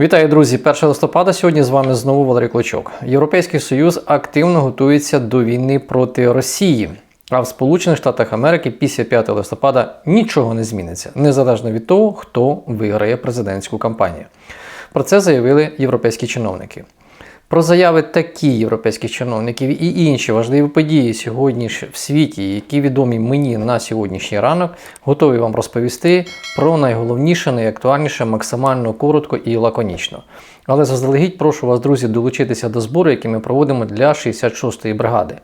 Вітаю, друзі! 1 листопада сьогодні з вами знову Валерій Клочок. Європейський Союз активно готується до війни проти Росії. А в Сполучених Штатах Америки після 5 листопада нічого не зміниться, незалежно від того, хто виграє президентську кампанію. Про це заявили європейські чиновники. Про заяви такі європейських чиновників і інші важливі події сьогодні ж в світі, які відомі мені на сьогоднішній ранок, готові вам розповісти про найголовніше, найактуальніше, максимально коротко і лаконічно. Але заздалегідь прошу вас, друзі, долучитися до збору, який ми проводимо для 66-ї бригади.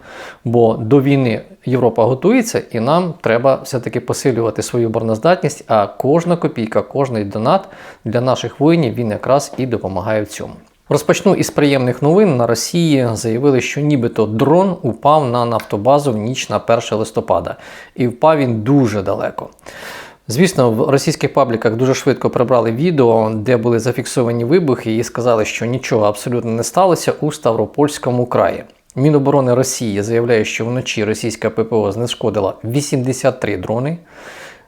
Бо до війни Європа готується, і нам треба все-таки посилювати свою обороноздатність, а кожна копійка, кожний донат для наших воїнів він якраз і допомагає в цьому. Розпочну із приємних новин. На Росії заявили, що нібито дрон упав на нафтобазу в ніч на 1 листопада, і впав він дуже далеко. Звісно, в російських пабліках дуже швидко прибрали відео, де були зафіксовані вибухи, і сказали, що нічого абсолютно не сталося у Ставропольському краї. Міноборони Росії заявляє, що вночі російська ППО знешкодила 83 дрони.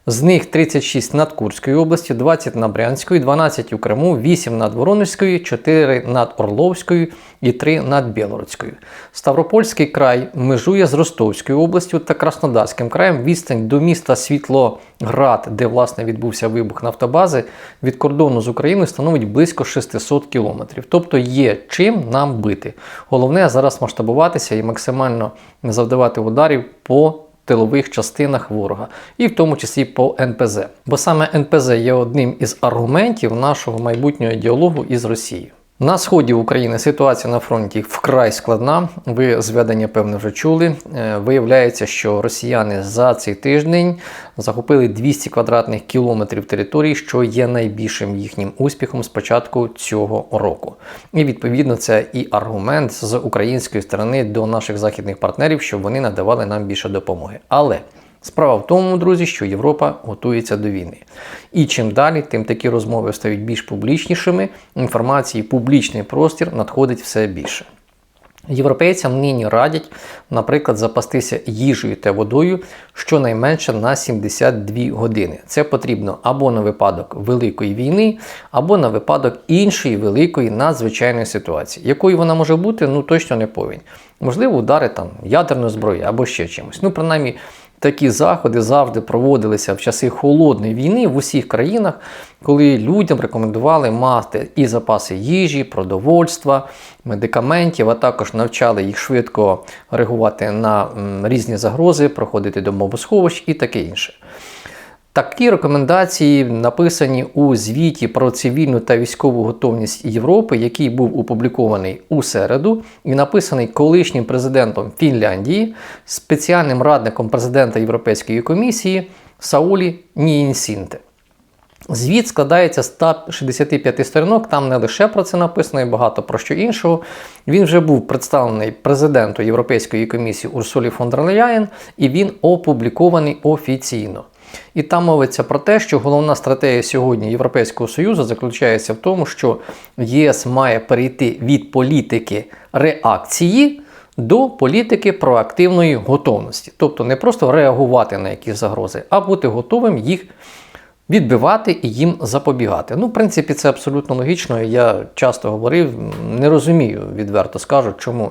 З них 36 над Курською областю, 20 над Брянською, 12 у Криму, 8 над Воронежською, 4 над Орловською і 3 над Білоруською. Ставропольський край межує з Ростовською областю та Краснодарським краєм. Відстань до міста Світлоград, де власне відбувся вибух нафтобази, від кордону з Україною становить близько 600 кілометрів. Тобто є чим нам бити. Головне зараз масштабуватися і максимально завдавати ударів по тилових частинах ворога, і в тому числі по НПЗ. Бо саме НПЗ є одним із аргументів нашого майбутнього діалогу із Росією. На сході України ситуація на фронті вкрай складна. Ви зведення, певно, вже чули. Е, Виявляється, що росіяни за цей тиждень захопили 200 квадратних кілометрів території, що є найбільшим їхнім успіхом з початку цього року. І відповідно це і аргумент з української сторони до наших західних партнерів, щоб вони надавали нам більше допомоги. Але Справа в тому, друзі, що Європа готується до війни. І чим далі, тим такі розмови стають більш публічнішими, інформації, публічний простір надходить все більше. Європейцям нині радять, наприклад, запастися їжею та водою щонайменше на 72 години. Це потрібно або на випадок великої війни, або на випадок іншої великої надзвичайної ситуації. Якою вона може бути, ну точно не повинні. Можливо, удари там ядерної зброї або ще чимось. Ну, принаймні, Такі заходи завжди проводилися в часи холодної війни в усіх країнах, коли людям рекомендували мати і запаси їжі, продовольства, медикаментів, а також навчали їх швидко реагувати на різні загрози, проходити домовосховищ і таке інше. Такі рекомендації написані у звіті про цивільну та військову готовність Європи, який був опублікований у середу, і написаний колишнім президентом Фінляндії, спеціальним радником президента Європейської комісії Саулі Ніїнсінте. Звіт складається з 165 сторінок, там не лише про це написано, і багато про що іншого. Він вже був представлений президенту Європейської комісії Урсулі фон дер Ляєн, і він опублікований офіційно. І там мовиться про те, що головна стратегія сьогодні Європейського Союзу заключається в тому, що ЄС має перейти від політики реакції до політики проактивної готовності. Тобто не просто реагувати на якісь загрози, а бути готовим їх відбивати і їм запобігати. Ну, в принципі, це абсолютно логічно. Я часто говорив, не розумію, відверто скажу, чому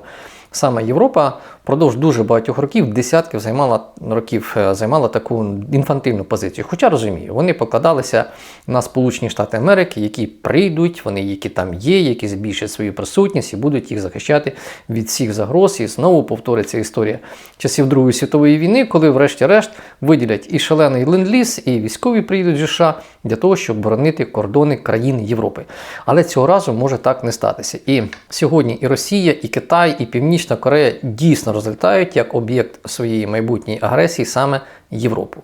саме Європа впродовж дуже багатьох років, десятків займала років е, займала таку інфантильну позицію. Хоча розумію, вони покладалися на Сполучені Штати Америки, які прийдуть, вони які там є, які збільшать свою присутність і будуть їх захищати від всіх загроз. І знову повториться історія часів Другої світової війни, коли, врешті-решт, виділять і шалений ленд-ліз, і військові приїдуть з США для того, щоб боронити кордони країн Європи. Але цього разу може так не статися. І сьогодні і Росія, і Китай, і Північна Корея дійсно розлітають як об'єкт своєї майбутньої агресії саме Європу.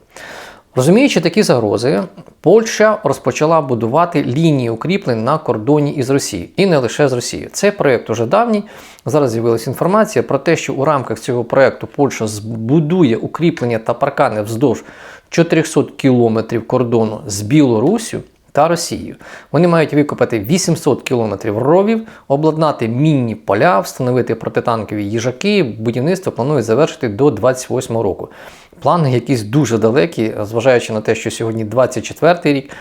Розуміючи такі загрози, Польща розпочала будувати лінії укріплень на кордоні із Росією, і не лише з Росією. Цей проєкт уже давній. Зараз з'явилася інформація про те, що у рамках цього проєкту Польща збудує укріплення та паркани вздовж 400 кілометрів кордону з Білоруссю та Росією. Вони мають викопати 800 кілометрів ровів, обладнати мінні поля, встановити протитанкові їжаки. Будівництво планують завершити до 2028 року. Плани якісь дуже далекі, зважаючи на те, що сьогодні 24 рік.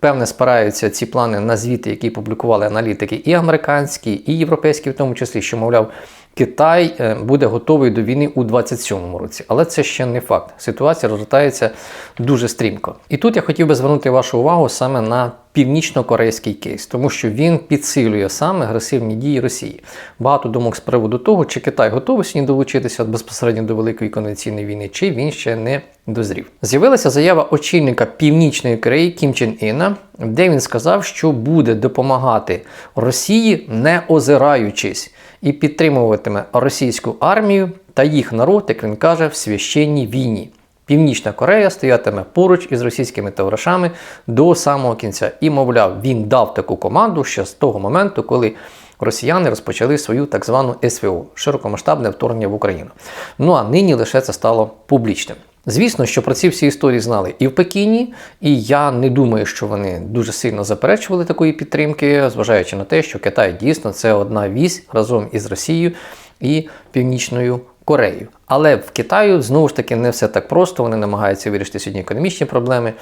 певне спираються ці плани на звіти, які публікували аналітики, і американські, і європейські, в тому числі, що мовляв. Китай е, буде готовий до війни у 27-му році, але це ще не факт. Ситуація розгортається дуже стрімко. І тут я хотів би звернути вашу увагу саме на північно-корейський кейс, тому що він підсилює саме агресивні дії Росії. Багато думок з приводу того, чи Китай готовий сьогодні долучитися безпосередньо до Великої конвенційної війни, чи він ще не дозрів. З'явилася заява очільника Північної Кореї Кім Чен Іна, де він сказав, що буде допомагати Росії, не озираючись, і підтримуватиме російську армію та їх народ, як він каже, в священній війні. Північна Корея стоятиме поруч із російськими товаришами до самого кінця. І, мовляв, він дав таку команду ще з того моменту, коли росіяни розпочали свою так звану СВО широкомасштабне вторгнення в Україну. Ну а нині лише це стало публічним. Звісно, що про ці всі історії знали і в Пекіні, і я не думаю, що вони дуже сильно заперечували такої підтримки, зважаючи на те, що Китай дійсно це одна вісь разом із Росією і Північною Кореєю. Але в Китаю знову ж таки не все так просто. Вони намагаються вирішити сьогодні економічні проблеми,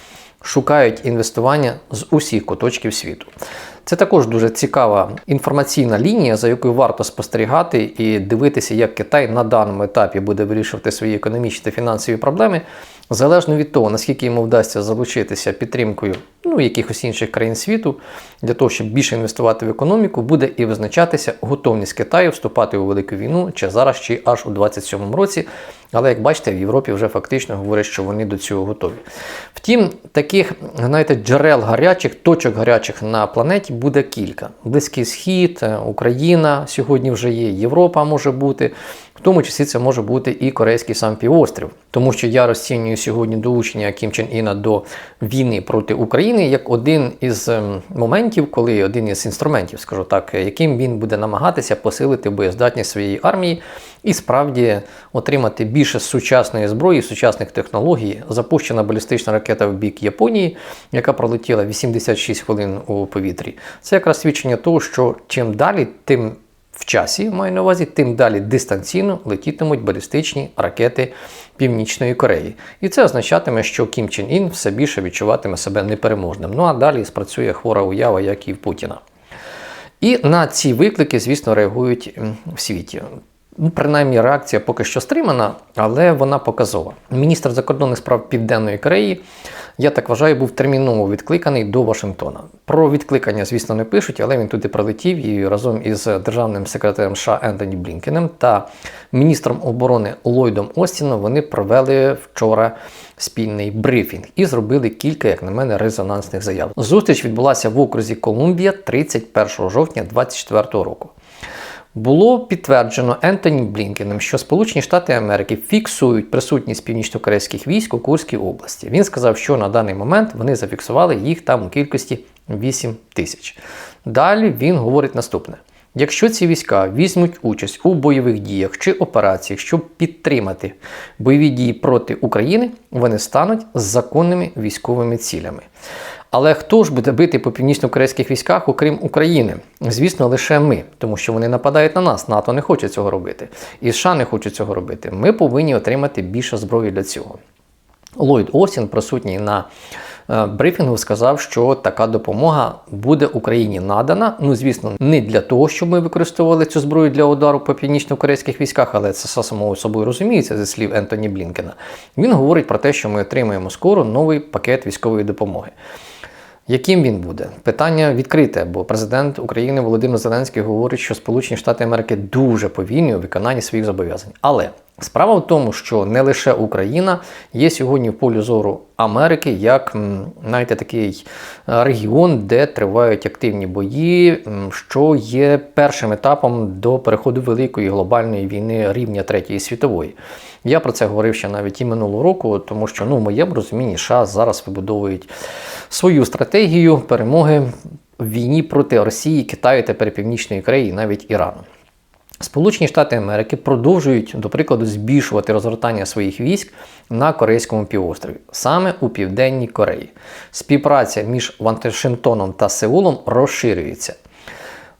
шукають інвестування з усіх куточків світу. Це також дуже цікава інформаційна лінія, за якою варто спостерігати і дивитися, як Китай на даному етапі буде вирішувати свої економічні та фінансові проблеми, залежно від того, наскільки йому вдасться залучитися підтримкою ну, якихось інших країн світу, для того, щоб більше інвестувати в економіку, буде і визначатися готовність Китаю вступати у велику війну чи зараз, чи аж у 27-му році. Але як бачите, в Європі вже фактично говорять, що вони до цього готові. Втім, таких знаєте, джерел гарячих, точок гарячих на планеті буде кілька. Близький Схід, е, Україна сьогодні вже є, Європа може бути. В тому числі це може бути і Корейський сам півострів, тому що я розцінюю сьогодні долучення Кім Чен Іна до війни проти України як один із ем, моментів, коли один із інструментів, скажу так, яким він буде намагатися посилити боєздатність своєї армії і справді отримати більше сучасної зброї, сучасних технологій. Запущена балістична ракета в бік Японії, яка пролетіла 86 хвилин у повітрі. Це якраз свідчення того, що чим далі, тим в часі, маю на увазі, тим далі дистанційно летітимуть балістичні ракети Північної Кореї. І це означатиме, що Кім Чен Ін все більше відчуватиме себе непереможним. Ну а далі спрацює хвора уява, як і в Путіна. І на ці виклики, звісно, реагують в світі. Ну, принаймні, реакція поки що стримана, але вона показова. Міністр закордонних справ Південної Кореї, я так вважаю, був терміново відкликаний до Вашингтона. Про відкликання, звісно, не пишуть, але він туди прилетів і разом із державним секретарем США Ентоні Блінкеном та міністром оборони Ллойдом Остіном вони провели вчора спільний брифінг і зробили кілька, як на мене, резонансних заяв. Зустріч відбулася в окрузі Колумбія 31 жовтня 2024 року. Було підтверджено Ентоні Блінкеном, що Сполучені Штати Америки фіксують присутність північно-корейських військ у Курській області. Він сказав, що на даний момент вони зафіксували їх там у кількості 8 тисяч. Далі він говорить наступне: якщо ці війська візьмуть участь у бойових діях чи операціях, щоб підтримати бойові дії проти України, вони стануть законними військовими цілями. Але хто ж буде бити по північно-корейських військах, окрім України? Звісно, лише ми, тому що вони нападають на нас. НАТО не хоче цього робити. І США не хочуть цього робити. Ми повинні отримати більше зброї для цього. Ллойд Остін, присутній на е, брифінгу, сказав, що така допомога буде Україні надана. Ну, звісно, не для того, щоб ми використовували цю зброю для удару по північно-корейських військах, але це само собою розуміється зі слів Ентоні Блінкена. Він говорить про те, що ми отримаємо скоро новий пакет військової допомоги. Яким він буде? Питання відкрите, бо президент України Володимир Зеленський говорить, що Сполучені Штати Америки дуже повільні у виконанні своїх зобов'язань. Але справа в тому, що не лише Україна є сьогодні в полі зору Америки як знаєте, такий е, регіон, де тривають активні бої, що є першим етапом до переходу великої глобальної війни рівня Третьої світової. Я про це говорив ще навіть і минулого року, тому що ну, в моєму розумінні США зараз вибудовують свою стратегію перемоги в війні проти Росії, Китаю, тепер Північної Кореї, навіть Ірану. Сполучені Штати Америки продовжують, до прикладу, збільшувати розгортання своїх військ на Корейському півострові, саме у Південній Кореї. Співпраця між Вашингтоном та Сеулом розширюється.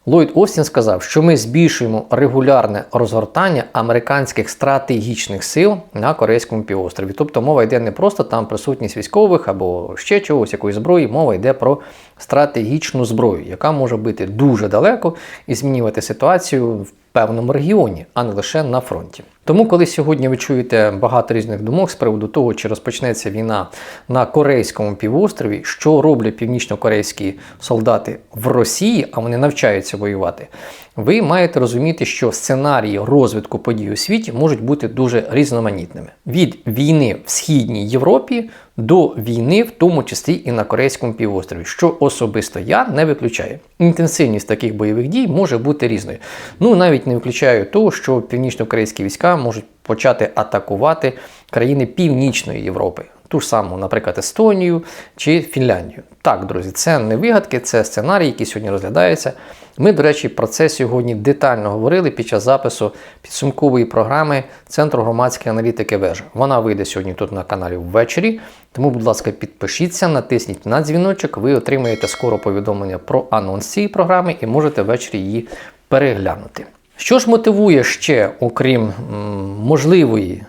Ллойд Остін сказав, що ми збільшуємо регулярне розгортання американських стратегічних сил на Корейському півострові. Тобто мова йде не просто там присутність військових або ще чогось, якоїсь зброї, мова йде про стратегічну зброю, яка може бути дуже далеко і змінювати ситуацію в певному регіоні, а не лише на фронті. Тому, коли сьогодні ви чуєте багато різних думок з приводу того, чи розпочнеться війна на Корейському півострові, що роблять північно-корейські солдати в Росії, а вони навчаються воювати, ви маєте розуміти, що сценарії розвитку подій у світі можуть бути дуже різноманітними: від війни в східній Європі до війни, в тому числі і на Корейському півострові, що особисто я не виключаю. Інтенсивність таких бойових дій може бути різною. Ну навіть не виключаю того, що північно-корейські війська можуть почати атакувати країни Північної Європи. Ту ж саму, наприклад, Естонію чи Фінляндію. Так, друзі, це не вигадки, це сценарій, який сьогодні розглядається. Ми, до речі, про це сьогодні детально говорили під час запису підсумкової програми Центру громадської аналітики вежа. Вона вийде сьогодні тут на каналі ввечері. Тому, будь ласка, підпишіться, натисніть на дзвіночок, ви отримаєте скоро повідомлення про анонс цієї програми і можете ввечері її переглянути. Що ж мотивує ще, окрім м, можливої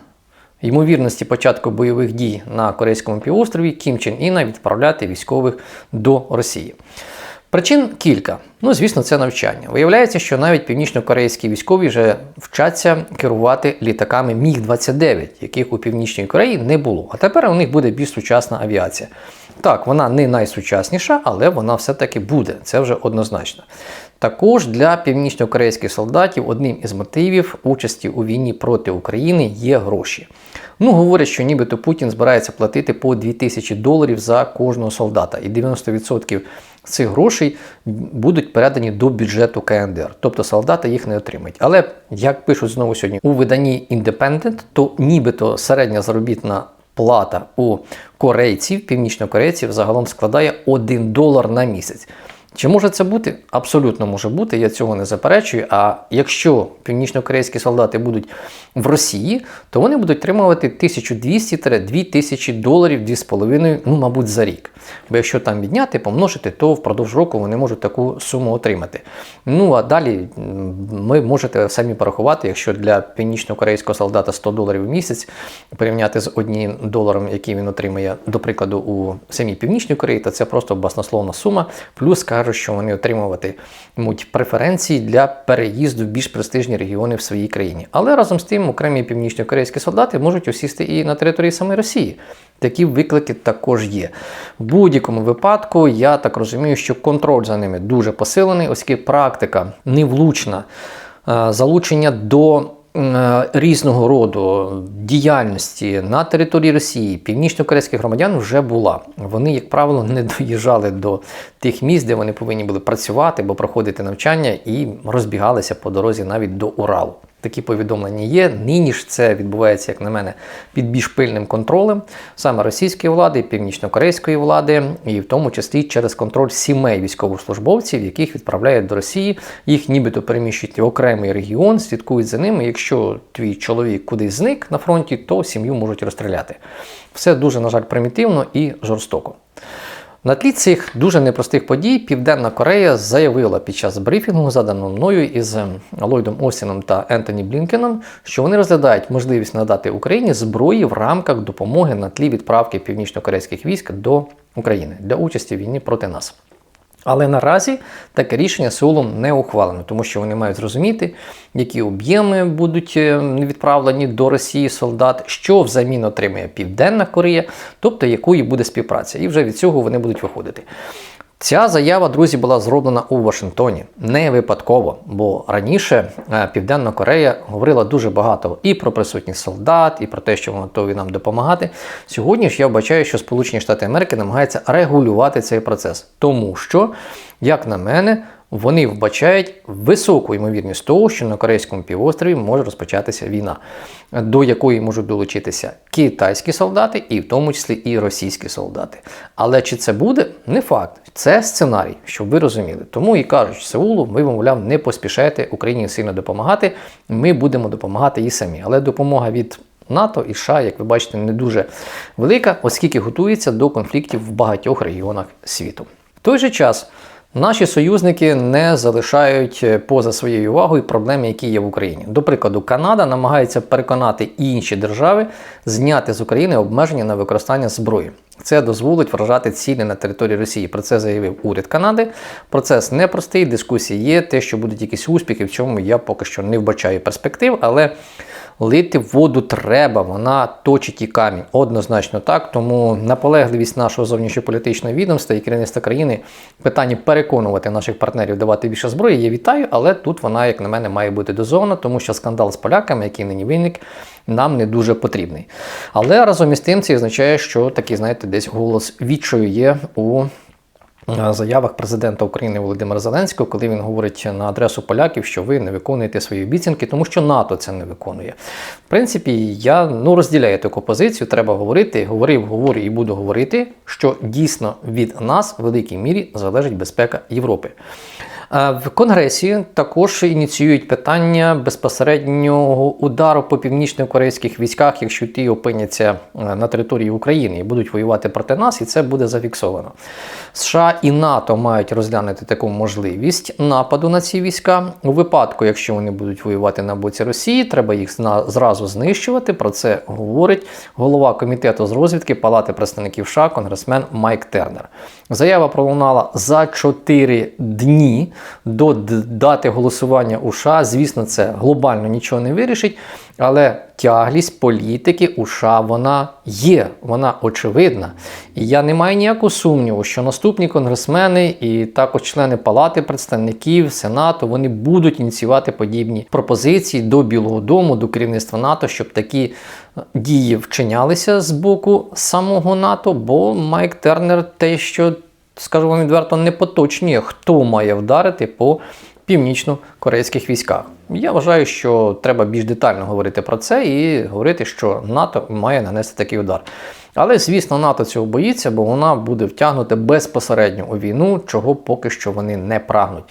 ймовірності початку бойових дій на Корейському півострові, Кім Чен Іна відправляти військових до Росії? Причин кілька. Ну, звісно, це навчання. Виявляється, що навіть північно-корейські військові вже вчаться керувати літаками Міг-29, яких у Північній Кореї не було. А тепер у них буде більш сучасна авіація. Так, вона не найсучасніша, але вона все-таки буде. Це вже однозначно. Також для північно-корейських солдатів одним із мотивів участі у війні проти України є гроші. Ну, говорять, що нібито Путін збирається платити по 2000 доларів за кожного солдата, і 90% цих грошей будуть передані до бюджету КНДР. Тобто солдати їх не отримають. Але як пишуть знову сьогодні у виданні Independent, то нібито середня заробітна плата у корейців, північнокорейців, загалом складає 1 долар на місяць. Чи може це бути? Абсолютно може бути, я цього не заперечую. А якщо північно-корейські солдати будуть в Росії, то вони будуть отримувати 1200-2000 доларів 2,5, ну, мабуть, за рік. Бо якщо там відняти, помножити, то впродовж року вони можуть таку суму отримати. Ну а далі ми можете самі порахувати, якщо для північно-корейського солдата 100 доларів в місяць порівняти з одним доларом, який він отримує, до прикладу, у самій Північній Кореї, то це просто баснословна сума. Плюс кажуть, що вони отримуватимуть преференції для переїзду в більш престижні регіони в своїй країні. Але разом з тим окремі північно-корейські солдати можуть осісти і на території самої Росії. Такі виклики також є. В будь-якому випадку, я так розумію, що контроль за ними дуже посилений, оскільки практика невлучна, е, залучення до різного роду діяльності на території Росії північно-корейських громадян вже була. Вони, як правило, не доїжджали до тих місць, де вони повинні були працювати або проходити навчання, і розбігалися по дорозі навіть до Уралу. Такі повідомлення є. Нині ж це відбувається, як на мене, під більш пильним контролем саме російської влади, північно-корейської влади, і в тому числі через контроль сімей військовослужбовців, яких відправляють до Росії, їх нібито переміщують в окремий регіон, слідкують за ними. Якщо твій чоловік кудись зник на фронті, то сім'ю можуть розстріляти. Все дуже, на жаль, примітивно і жорстоко. На тлі цих дуже непростих подій Південна Корея заявила під час брифінгу, заданого мною із ем, Ллойдом Остіном та Ентоні Блінкеном, що вони розглядають можливість надати Україні зброї в рамках допомоги на тлі відправки північно-корейських військ до України для участі в війні проти нас. Але наразі таке рішення Сеулом не ухвалено, тому що вони мають зрозуміти, які об'єми будуть е, відправлені до Росії солдат, що взамін отримає Південна Корея, тобто якою буде співпраця. І вже від цього вони будуть виходити. Ця заява, друзі, була зроблена у Вашингтоні не випадково, бо раніше е, Південна Корея говорила дуже багато і про присутність солдат, і про те, що вони готові нам допомагати. Сьогодні ж я вбачаю, що Сполучені Штати Америки намагаються регулювати цей процес, тому що, як на мене, вони вбачають високу ймовірність того, що на Корейському півострові може розпочатися війна, до якої можуть долучитися китайські солдати, і в тому числі і російські солдати. Але чи це буде, не факт. Це сценарій, щоб ви розуміли. Тому і кажуть, Сеулу, ми, мовляв, не поспішайте Україні сильно допомагати. Ми будемо допомагати і самі. Але допомога від НАТО і США, як ви бачите, не дуже велика, оскільки готується до конфліктів в багатьох регіонах світу. В той же час. Наші союзники не залишають е, поза своєю увагою проблеми, які є в Україні. До прикладу, Канада намагається переконати інші держави зняти з України обмеження на використання зброї. Це дозволить вражати цілі на території Росії. Про це заявив уряд Канади. Процес непростий, дискусії є. Те, що будуть якісь успіхи, в чому я поки що не вбачаю перспектив, але лити воду треба, вона точить і камінь. Однозначно так. Тому наполегливість нашого зовнішньополітичного відомства і керівництва країни в питанні переконувати наших партнерів давати більше зброї. Я вітаю, але тут вона, як на мене, має бути дозована, тому що скандал з поляками, який нині виник, нам не дуже потрібний. Але разом із тим це означає, що такий, знаєте, десь голос відчаю є у заявах президента України Володимира Зеленського, коли він говорить на адресу поляків, що ви не виконуєте свої обіцянки, тому що НАТО це не виконує. В принципі, я ну розділяю таку позицію. Треба говорити. Говорив, говорю і буду говорити, що дійсно від нас в великій мірі залежить безпека Європи. Е, В Конгресі також ініціюють питання безпосереднього удару по північно-корейських військах, якщо ті опиняться е, на території України і будуть воювати проти нас, і це буде зафіксовано. США і НАТО мають розглянути таку можливість нападу на ці війська. У випадку, якщо вони будуть воювати на боці Росії, треба їх зразу знищувати. Про це говорить голова комітету з розвідки Палати представників США, конгресмен Майк Тернер. Заява пролунала за 4 дні до дати голосування у США. Звісно, це глобально нічого не вирішить, але тяглість політики у США вона є, вона очевидна. І я не маю ніякого сумніву, що наступні конгресмени і також члени Палати представників Сенату вони будуть ініціювати подібні пропозиції до Білого Дому, до керівництва НАТО, щоб такі е, дії вчинялися з боку самого НАТО, бо Майк Тернер те, що скажу вам відверто, не поточні, хто має вдарити по північно-корейських військах. Я вважаю, що треба більш детально говорити про це і говорити, що НАТО має нанести такий удар. Але, звісно, НАТО цього боїться, бо вона буде втягнута безпосередньо у війну, чого поки що вони не прагнуть.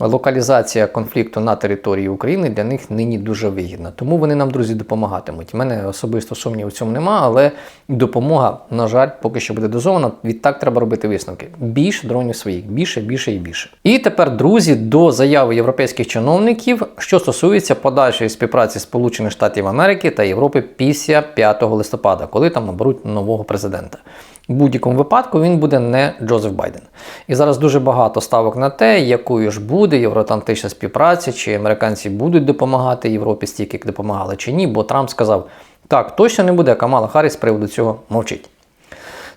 Локалізація конфлікту на території України для них нині дуже вигідна. Тому вони нам, друзі, допомагатимуть. У мене особисто сумнів у цьому нема, але допомога, на жаль, поки що буде дозована. Відтак треба робити висновки. Більше дронів своїх, більше, більше і більше. І тепер, друзі, до заяви європейських чиновників, що стосується подальшої співпраці Сполучених Штатів Америки та Європи після 5 листопада, коли там наберуть нового президента. В будь-якому випадку він буде не Джозеф Байден. І зараз дуже багато ставок на те, якою ж буде євроатлантична співпраця, чи американці будуть допомагати Європі стільки, як допомагали, чи ні, бо Трамп сказав, так, точно не буде, Камала Харріс з приводу цього мовчить.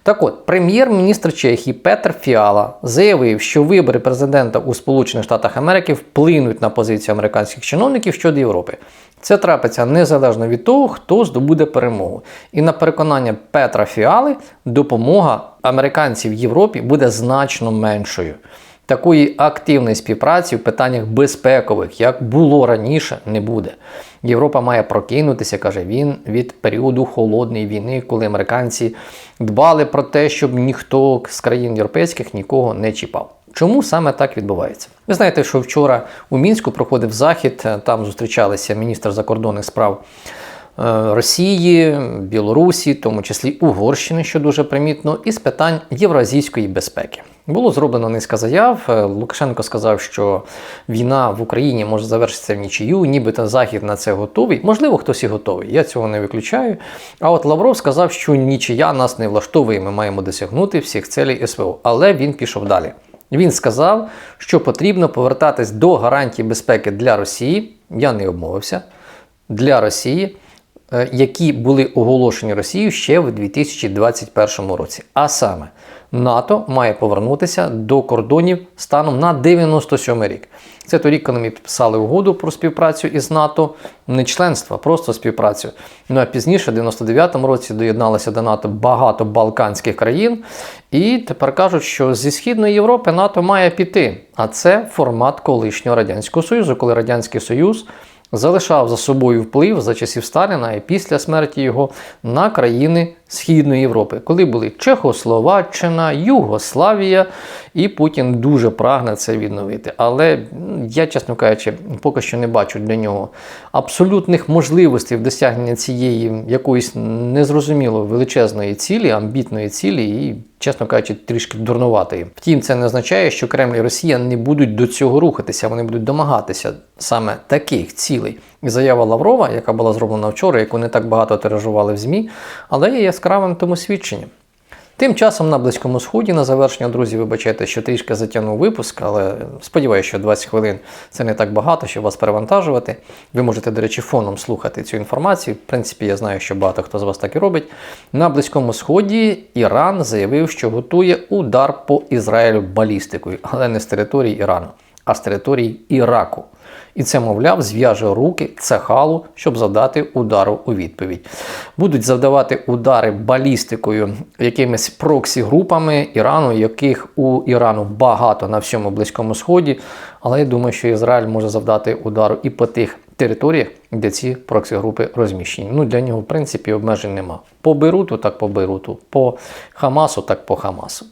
Так от, прем'єр-міністр Чехії Петр Фіала заявив, що вибори президента у Сполучених Штатах Америки вплинуть на позицію американських чиновників щодо Європи. Це трапиться незалежно від того, хто здобуде перемогу. І на переконання Петра Фіали, допомога американців Європі буде значно меншою. Такої активної співпраці в питаннях безпекових, як було раніше, не буде. Європа має прокинутися, каже він, від періоду холодної війни, коли американці дбали про те, щоб ніхто з країн європейських нікого не чіпав. Чому саме так відбувається? Ви знаєте, що вчора у мінську проходив захід, там зустрічалися міністр закордонних справ Росії, Білорусі, в тому числі Угорщини, що дуже примітно, і з питань євразійської безпеки. Було зроблено низка заяв. Е, Лукашенко сказав, що війна в Україні може завершитися в нічию, нібито Захід на це готовий. Можливо, хтось і готовий. Я цього не виключаю. А от Лавров сказав, що нічия нас не влаштовує. Ми маємо досягнути всіх целей СВО. Але він пішов далі. Він сказав, що потрібно повертатись до гарантій безпеки для Росії. Я не обмовився. Для Росії, е, які були оголошені Росією ще в 2021 році. А саме, НАТО має повернутися до кордонів станом на 97 рік. Це той рік, коли ми підписали угоду про співпрацю із НАТО, не членство, просто співпрацю. Ну а пізніше, в 99-му році, доєдналося до НАТО багато балканських країн, і тепер кажуть, що зі Східної Європи НАТО має піти. А це формат колишнього Радянського Союзу, коли Радянський Союз залишав за собою вплив за часів Сталіна і після смерті його на країни Східної Європи, коли були Чехословаччина, Югославія, і Путін дуже прагне це відновити. Але я, чесно кажучи, поки що не бачу для нього абсолютних можливостей в досягненні цієї якоїсь незрозуміло величезної цілі, амбітної цілі і, чесно кажучи, трішки дурнуватої. Втім, це не означає, що Кремль і Росія не будуть до цього рухатися, вони будуть домагатися саме таких цілей. І заява Лаврова, яка була зроблена вчора, яку не так багато тиражували в ЗМІ, але є яскравим тому свідченням. Тим часом на Близькому Сході на завершення, друзі, вибачайте, що трішки затягнув випуск, але сподіваюся, що 20 хвилин це не так багато, щоб вас перевантажувати. Ви можете, до речі, фоном слухати цю інформацію. В принципі, я знаю, що багато хто з вас так і робить. На Близькому Сході Іран заявив, що готує удар по Ізраїлю балістикою, але не з території Ірану, а з території Іраку. І це, мовляв, зв'яже руки цехалу, щоб завдати удару у відповідь. Будуть завдавати удари балістикою якимись проксі-групами Ірану, яких у Ірану багато на всьому Близькому Сході. Але я думаю, що Ізраїль може завдати удару і по тих територіях, де ці проксі-групи розміщені. Ну, для нього, в принципі, обмежень нема. По Бейруту, так по Бейруту, по Хамасу, так по Хамасу.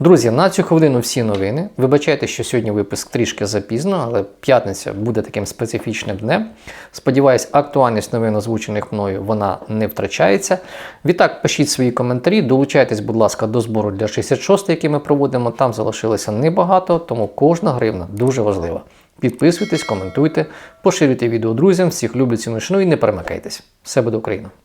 Друзі, на цю хвилину всі новини. Вибачайте, що сьогодні випуск трішки запізно, але п'ятниця буде таким специфічним днем. Сподіваюсь, актуальність новин, озвучених мною, вона не втрачається. Відтак, пишіть свої коментарі, долучайтесь, будь ласка, до збору для 66, який ми проводимо. Там залишилося небагато, тому кожна гривна дуже важлива. Підписуйтесь, коментуйте, поширюйте відео друзям, всіх люблю ціну і не перемикайтесь. Все буде Україна!